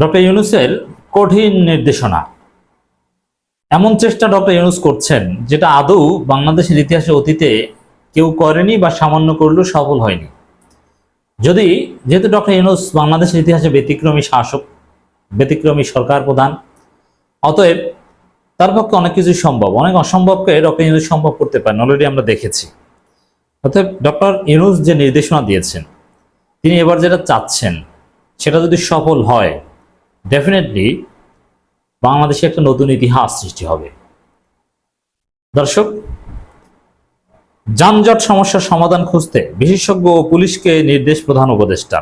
Doctor ইউনুসের কঠিন নির্দেশনা। এমন চেষ্টা ডক্টর ইউনুস করছেন, যেটা আদৌ বাংলাদেশের ইতিহাসে অতীতে কেউ করেনি বা সামান্য করলেও সফল হয়নি। যদি, যেহেতু ডক্টর ইউনুস বাংলাদেশের ইতিহাসে ব্যতিক্রমী শাসক, ব্যতিক্রমী সরকার প্রধান, অতএব তার পক্ষে অনেক কিছুই সম্ভব। অনেক অসম্ভবকে ডক্টর ইউনুস সম্ভব করতে পারেন অলরেডি আমরা দেখেছি। অতএব ডক্টর ইউনুস যে নির্দেশনা দিয়েছেন, তিনি এবার যেটা চাচ্ছেন, সেটা যদি সফল হয় ডেফিনেটলি বাংলাদেশে একটা নতুন ইতিহাস সৃষ্টি হবে। দর্শক, যানজট সমস্যার সমাধান খুঁজতে বিশেষজ্ঞ ও পুলিশকে নির্দেশ প্রধান উপদেষ্টা।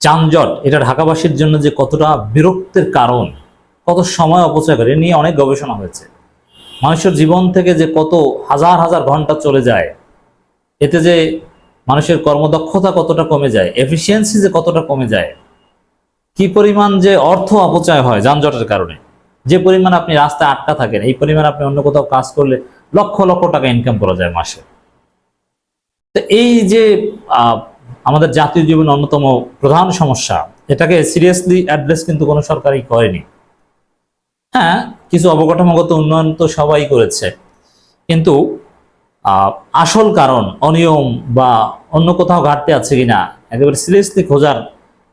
যানজট, এটা ঢাকাবাসীর জন্য যে কতটা বিরক্তের কারণ, কত সময় অপচয় করে নিয়ে অনেক গবেষণা হয়েছে। মানুষের জীবন থেকে যে কত হাজার হাজার ঘণ্টা চলে যায়, এতে যে মানুষের কর্মদক্ষতা কতটা কমে যায় এফিসিয়েন্সি যে কতটা কমে যায় কি পরিমাণ যে অর্থ অপচয় হয় যানজটের কারণে? যে পরিমাণ আপনি রাস্তায় আটকা থাকেন, এই পরিমাণ আপনি অন্য কোথাও কাজ করলে লক্ষ লক্ষ টাকা ইনকাম করা যায় মাসে। তো এই যে আমাদের জাতীয় জীবনের অন্যতম প্রধান সমস্যা, এটাকে সিরিয়াসলি অ্যাড্রেস কিন্তু কোনো সরকারই করেনি। হ্যাঁ কিছু অবকাঠামোগত উন্নয়ন তো সবাই করেছে। কিন্তু আসল কারণ, অনিয়ম বা অন্য কোথাও ঘাটতি আছে কিনা, একেবারে সিরিয়াসলি খোঁজার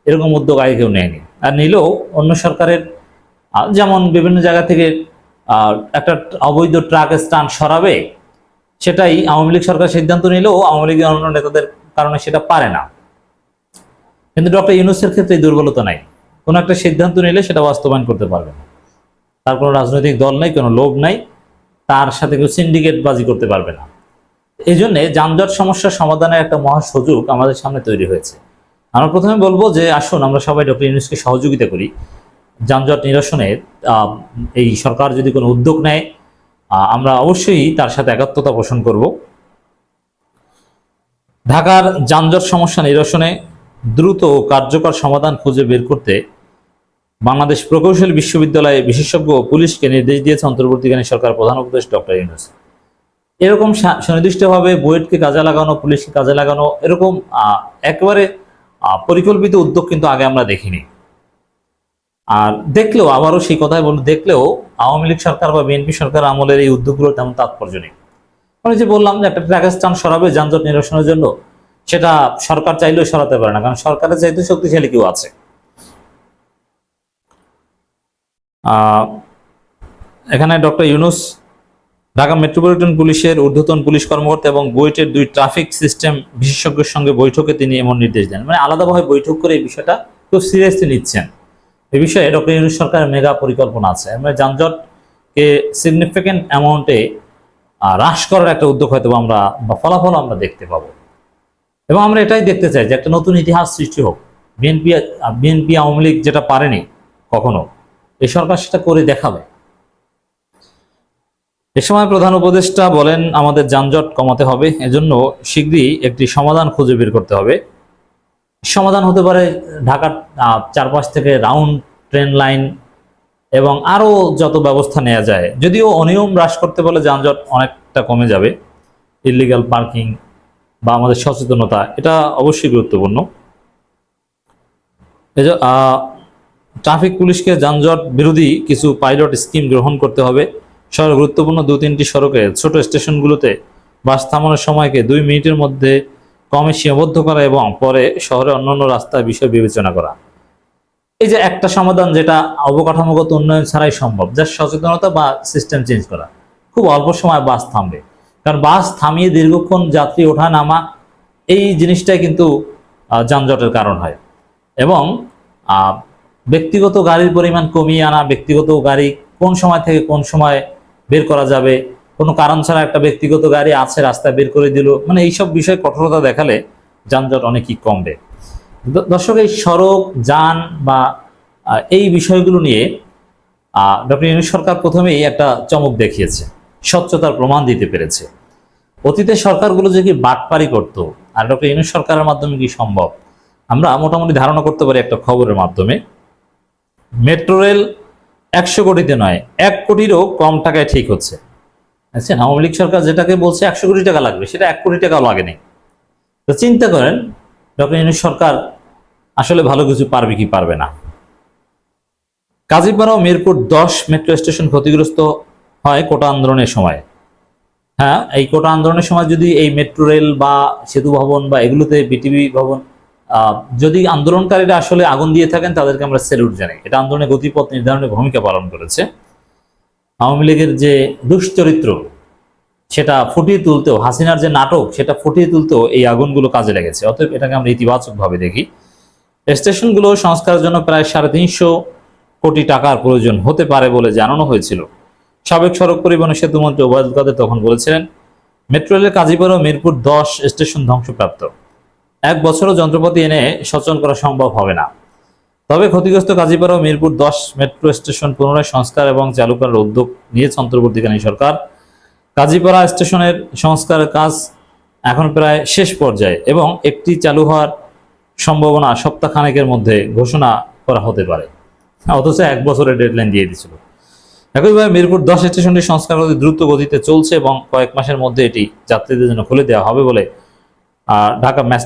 এরকম উদ্যোগ আগে কেউ নেয়নি। আর নিলেও অন্য সরকারের যেমন বিভিন্ন জায়গা থেকে একটা অবৈধ ট্রাক স্ট্যান্ড সরাবে, সেটাই আওয়ামী লীগ সরকার সিদ্ধান্ত নিলেও আওয়ামী লীগের অন্য নেতাদের কারণে সেটা পারে না। কিন্তু ডক্টর ইউনুসের ক্ষেত্রে এই দুর্বলতা নাই। কোনো একটা সিদ্ধান্ত নিলে সেটা বাস্তবায়ন করতে পারবে না। তার কোনো রাজনৈতিক দল নাই, কোনো লোভ নাই, তার সাথে কেউ সিন্ডিকেট বাজি করতে পারবে না। এই জন্যে যানজট সমস্যার সমাধানের একটা মহা সুযোগ আমাদের সামনে তৈরি হয়েছে। আমরা প্রথমে বলব যে আসুন, আমরা সবাই ডক্টর ইউনুসকে সহযোগিতা করি। যানজট নিরসনে এই সরকার যদি কোনো উদ্যোগ নেয় আমরা অবশ্যই তার সাথে একাত্মতা পোষণ করব। ঢাকার যানজট সমস্যা নিরসনে দ্রুত কার্যকর সমাধান খুঁজে বের করতে বাংলাদেশ প্রকৌশল বিশ্ববিদ্যালয়ে বিশেষজ্ঞ পুলিশকে নির্দেশ দিয়েছে অন্তর্বর্তীকালীন সরকার প্রধান উপদেশ ডক্টর ইউনুস এরকম সুনির্দিষ্টভাবে বুয়েটকে কাজে লাগানো, পুলিশকে কাজে লাগানো, এরকম একেবারে পরিকল্পিত উদ্যোগ কিন্তু আগে আমরা দেখিনি। আর দেখলেও, আবারও সেই কথাই বলুন দেখলেও আওয়ামী লীগ সরকার বা বিএনপি সরকার আমলের এই উদ্যোগগুলো তেমন তাৎপর্য নেই। আমি যে বললাম যে একটা ট্রাক স্ট্যান্ড সরাবে যানজট নিরসনের জন্য, সেটা সরকার চাইলেও সরাতে পারে না, কারণ সরকারের চাইতে শক্তিশালী কেউ আছে। এখানে ডক্টর ইউনুস ঢাকা মেট্রোপলিটন পুলিশের ঊর্ধ্বতন পুলিশ কর্মকর্তা এবং বুয়েটের দুই ট্রাফিক সিস্টেম বিশেষজ্ঞের সঙ্গে বৈঠকে তিনি এমন নির্দেশ দেন। মানে আলাদাভাবে বৈঠক করে এই বিষয়টা খুব সিরিয়াসলি নিচ্ছেন। এই বিষয়ে ডক্টর ইউনুস সরকারের মেগা পরিকল্পনা আছে। মানে যানজটকে সিগনিফিকেন্ট অ্যামাউন্টে হ্রাস করার একটা উদ্যোগ হয়তো আমরা বা ফলাফল আমরা দেখতে পাবো। এবং আমরা এটাই দেখতে চাই যে একটা নতুন ইতিহাস সৃষ্টি হোক। বিএনপি বিএনপি আওয়ামী লীগ যেটা পারেনি কখনো, এই সরকার সেটা করে দেখাবে। এ সময় প্রধান উপদেষ্টা বলেন, আমাদের যানজট কমাতে হবে, এজন্য শীঘ্রই একটি সমাধান খুঁজে বের করতে হবে। সমাধান হতে পারে ঢাকার চারপাশ থেকে রাউন্ড, ট্রেন লাইন এবং আরও যত ব্যবস্থা নেওয়া যায়। যদিও অনিয়ম হ্রাস করতে বলে যানজট অনেকটা কমে যাবে। ইলিগাল পার্কিং বা আমাদের সচেতনতা, এটা অবশ্যই গুরুত্বপূর্ণ। ট্রাফিক পুলিশকে যানজট বিরোধী কিছু পাইলট স্কিম গ্রহণ করতে হবে। শহরের গুরুত্বপূর্ণ দু তিনটি সড়কে ছোট স্টেশনগুলোতে বাস থামানোর সময়কে দুই মিনিটের মধ্যে কমে সীমাবদ্ধ করা এবং পরে শহরে অন্যান্য রাস্তার বিষয় বিবেচনা করা। এই যে একটা সমাধান যেটা অবকাঠামোগত উন্নয়ন ছাড়াই সম্ভব, যা সচেতনতা বা সিস্টেম চেঞ্জ করা। খুব অল্প সময় বাস থামবে। কারণ বাস থামিয়ে দীর্ঘক্ষণ যাত্রী ওঠা নামা এই জিনিসটাই কিন্তু যানজটের কারণ হয়। এবং ব্যক্তিগত গাড়ির পরিমাণ কমিয়ে আনা, ব্যক্তিগত গাড়ি কোন সময় থেকে কোন সময় বের করা যাবে। কোনো কারণ ছাড়া একটা ব্যক্তিগত গাড়ি আছে, রাস্তায় বের করে দিল। মানে এইসব বিষয়ে কঠোরতা দেখালে যানজট অনেকই কমবে। দর্শক, এই সড়ক, যান বা এই বিষয়গুলো নিয়ে ডক্টর ইউনুস সরকার প্রথমেই একটা চমক দেখিয়েছে। স্বচ্ছতার প্রমাণ দিতে পেরেছে। অতীতে সরকারগুলো যে কি বাটপারি করতো, আর ডক্টর ইউনুস সরকারের মাধ্যমে কি সম্ভব? আমরা মোটামুটি ধারণা করতে পারি একটা খবরের মাধ্যমে। মেট্রো রেল একশো কোটিতে নয়, এক কোটিরও কম টাকায় ঠিক হচ্ছে। আচ্ছা আওয়ামী লীগ সরকার যেটাকে বলছে একশো কোটি টাকা লাগবে, সেটা এক কোটি টাকাও লাগেনি তো চিন্তা করেন, ডক্টর ইউনুস সরকার আসলে ভালো কিছু পারবে কি পারবে না। কাজীপাড়া মিরপুর দশ মেট্রো স্টেশন ক্ষতিগ্রস্ত হয় কোটা আন্দোলনের সময়। হ্যাঁ এই কোটা আন্দোলনের সময় যদি এই মেট্রো রেল বা সেতু ভবন বা এগুলোতে বিটিভি ভবন যদি আন্দোলনকারীরা আসলে আগুন দিয়ে থাকেন, তাদেরকে আমরা স্যালুট জানাই। এটা আন্দোলনের গতিপথ নির্ধারণে ভূমিকা পালন করেছে। আওয়ামী লীগের যে দুশ্চরিত্র, সেটা ফুটিয়ে তুলতেও, হাসিনার যে নাটক, সেটা ফুটিয়ে তুলতেও এই আগুনগুলো কাজে লেগেছে। অতএব এটাকে আমরা ইতিবাচকভাবে দেখি। স্টেশনগুলো সংস্কারের জন্য প্রায় সাড়ে তিনশো কোটি টাকার প্রয়োজন হতে পারে বলে জানানো হয়েছিল। সাবেক সড়ক পরিবহন সেতুমন্ত্রী ওবায়দুল কাদের তখন বলেছিলেন, মেট্রো রেলের কাজীপাড়া মিরপুর দশ স্টেশন ধ্বংসপ্রাপ্ত। এক বছরও যন্ত্রপাতি এনে সচল করা সম্ভব হবে না। তবে ক্ষতিগ্রস্ত কাজীপাড়া ও মিরপুর দশ মেট্রো স্টেশন পুনরায় সংস্কার এবং চালু করার উদ্যোগ নিয়েছে অন্তর্বর্তীকালীন সরকার। কাজীপাড়া স্টেশনের সংস্কারের কাজ এখন প্রায় শেষ পর্যায়ে এবং একটি চালু হওয়ার সম্ভাবনা সপ্তাহখানেকের মধ্যে ঘোষণা করা হতে পারে। অথচ এক বছরের ডেডলাইন দিয়ে দিয়েছিল। একইভাবে মিরপুর দশ স্টেশনটি সংস্কার দ্রুত গতিতে চলছে এবং কয়েক মাসের মধ্যে এটি যাত্রীদের জন্য খুলে দেওয়া হবে বলে Dhaka mass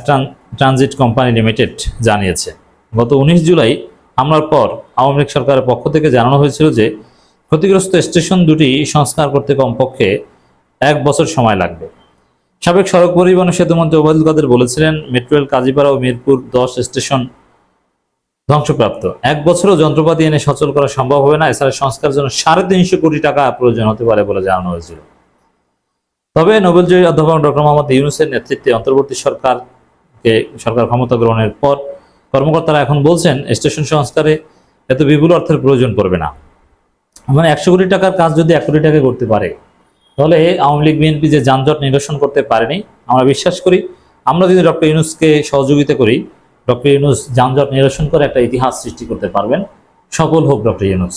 transit company limited জানিয়েছে। গত উনিশ জুলাই হামলার পর আওয়ামী লীগ সরকারের পক্ষ থেকে জানানো হয়েছিল যে ক্ষতিগ্রস্ত স্টেশন দুটি সংস্কার করতে কমপক্ষে এক বছর সময় লাগবে। সাবেক সড়ক পরিবহন সেতুমন্ত্রী ওবায়দুল কাদের বলেছিলেন, মেট্রো রেল কাজীপাড়া ও মিরপুর দশ স্টেশন ধ্বংসপ্রাপ্ত। এক বছরও যন্ত্রপাতি এনে সচল করা সম্ভব হবে না, এছাড়া সংস্কারের জন্য সাড়ে তিনশো কোটি টাকা প্রয়োজন হতে পারে বলে জানানো হয়েছিল। তবে নোবেলজয়ী অধ্যাপক ডক্টর মোহাম্মদ ইউনুসের নেতৃত্বে অন্তর্বর্তী সরকারকে সরকার ক্ষমতা গ্রহণের পর কর্মকর্তারা এখন বলছেন, স্টেশন সংস্কারে এত বিপুল অর্থের প্রয়োজন পড়বে না। মানে একশো কোটি টাকার কাজ যদি এক কোটি টাকা করতে পারে, তাহলে আওয়ামী লীগ, বিএনপি যে যানজট নিরসন করতে পারেনি, আমরা বিশ্বাস করি, আমরা যদি ডক্টর ইউনুসকে সহযোগিতা করি, ডক্টর ইউনুস যানজট নিরসন করে একটা ইতিহাস সৃষ্টি করতে পারবেন। সফল হোক ডক্টর ইউনুস।